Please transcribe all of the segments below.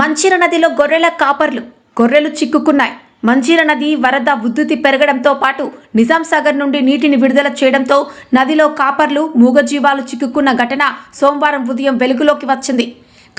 మంచిర నదిలో గొర్రెల కాపర్లు. గొర్రెలు చిక్కుకున్నాయి. మంచిర నది వరద ఉద్ధృతి పెరగడంతో పాటు నిజాం సాగర్ నుండి నీటిని విడుదల చేయడంతో నదిలో కాపర్లు మూగజీవాలు చిక్కుకున్న ఘటన సోమవారం ఉదయం వెలుగులోకి వచ్చింది.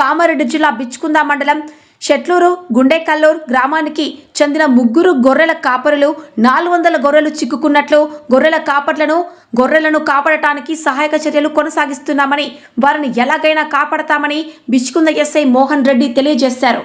కామారెడ్డి జిల్లా బిచ్చుకుందా మండలం షెట్లూరు గుండెకల్లూరు గ్రామానికి చెందిన ముగ్గురు గొర్రెల కాపరులు నాలుగు వందల గొర్రెలు చిక్కుకున్నట్లు గొర్రెల కాపర్లను గొర్రెలను కాపాడటానికి సహాయక చర్యలు కొనసాగిస్తున్నామని వారిని ఎలాగైనా కాపాడతామని బిచ్చుకుంద ఎస్ఐ మోహన్ రెడ్డి తెలియజేశారు.